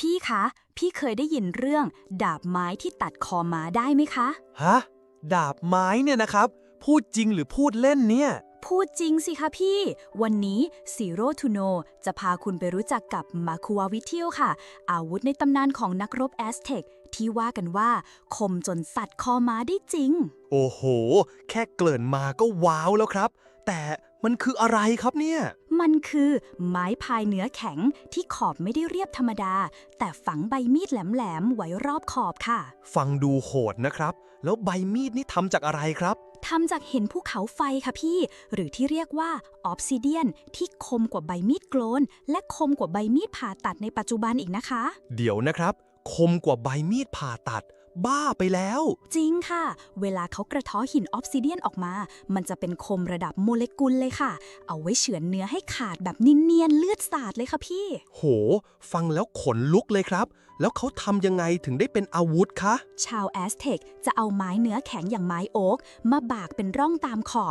พี่คะ พี่เคยได้ยินเรื่อง ดาบไม้ที่ตัดคอม้าได้ไหมคะ ฮะ ดาบไม้เนี่ยนะครับ พูดจริงหรือพูดเล่นเนี่ย พูดจริงสิคะพี่ วันนี้ Zero to Know จะพาคุณไปรู้จักกับมาคุวาวิเทียวค่ะ อาวุธในตำนานของนักรบแอสเท็กที่ว่ากันว่า คมจนสัตว์คอม้าได้จริง โอ้โห แค่เกริ่นมาก็ว้าวแล้วครับ แต่ มันคืออะไรครับเนี่ย มันคือไม้พายเนื้อแข็งที่ขอบไม่ได้เรียบธรรมดา แต่ฝังใบมีดแหลมๆไว้รอบขอบค่ะ ฟังดูโหดนะครับ แล้วใบมีดนี่ทำจากอะไรครับ ทำจากเห็นภูเขาไฟค่ะพี่ หรือที่เรียกว่าออฟซิเดียน ที่คมกว่าใบมีดโกลน และคมกว่าใบมีดผ่าตัดในปัจจุบันอีกนะคะ เดี๋ยวนะครับ คมกว่าใบมีดผ่าตัด บ้าไปแล้ว จริงค่ะ เวลาเขากระเท้อหินออฟซิเดียนออกมา มันจะเป็นคมระดับโมเลกุลเลยค่ะ เอาไว้เฉือนเนื้อให้ขาดแบบเนียนๆเลือดสาดเลยค่ะพี่ โห ฟังแล้วขนลุกเลยครับ แล้วเขาทำยังไงถึงได้เป็นอาวุธคะ ชาวแอสเท็กจะเอาไม้เนื้อแข็งอย่างไม้โอ๊กมาบากเป็นร่องตามขอบ